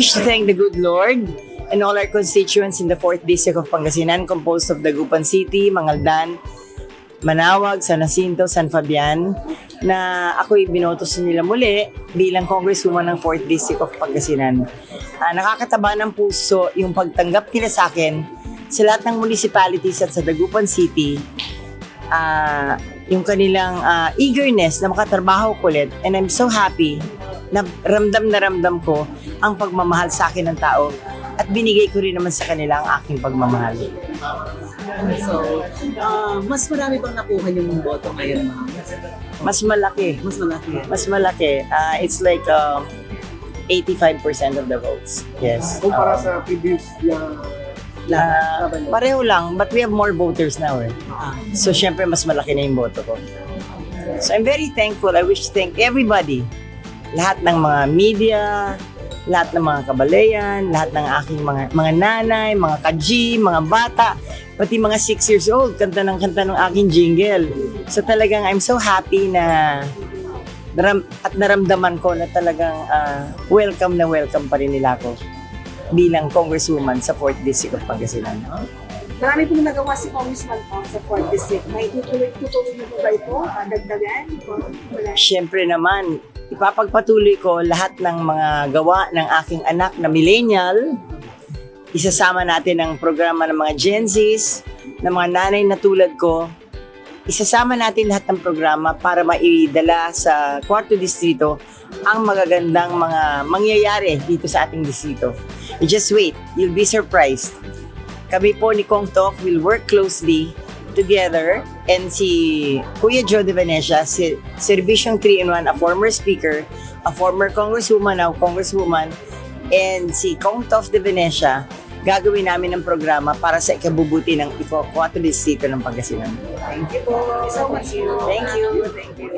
to thank the good Lord and all our constituents in the 4th District of Pangasinan composed of Dagupan City, Mangaldan, Manawag, San Jacinto, San Fabian na ako'y binoto sa nila muli bilang congresswoman ng 4th District of Pangasinan. Ah, nakakataba ng puso yung pagtanggap nila sa akin sa lahat ng municipalities at sa Dagupan City ah, yung kanilang ah, eagerness na makatrabaho ko ulit and I'm so happy na ramdam na ramdam ko ang pagmamahal sa akin ng tao at binigay ko rin naman sa kanila ang aking pagmamahal. So, ah, mas marami bang nakuha yung boto ngayon, ma'am? Mas malaki. Mas malaki. Mas malaki. Ah, it's like um, 85% of the votes. Yes. Kumpara Ah, sa previous na na- pareho lang, but we have more voters now eh. Ah, So, syempre, mas malaki na yung boto ko. So, I'm very thankful. I wish to thank everybody. Lahat ng mga media, lahat ng mga kabalayan, lahat ng aking mga, mga nanay, mga kaji, mga bata, pati mga 6 years old, kanta ng kanta ng aking jingle. So, talagang I'm so happy na naram, at naramdaman ko na talagang ah, welcome na welcome pa rin nila ako bilang congresswoman sa 4th District of Pangasinan. Marami pong nagawa si Congressman Pong sa 4th District. May tutuloy, tutuloy po ba ito? Ah, Dagdagan? Siyempre naman, ipapagpatuloy ko lahat ng mga gawa ng aking anak na millennial. Isasama natin ang programa ng mga Gen Zs, ng mga nanay na tulad ko. Isasama natin lahat ng programa para maidala sa kwarto distrito ang magagandang mga mangyayari dito sa ating distrito. You just wait, you'll be surprised. Kami po ni Kong Tok will work closely together and si Kuya Joe de Venecia, si Servisyong 3-in-1, a former speaker, a former congresswoman, now congresswoman, and si Kong Tof de Venecia, gagawin namin ng programa para sa ikabubuti ng Ipo 4 Distrito ng Pangasinan. Thank you po. So much. Thank you. Thank you.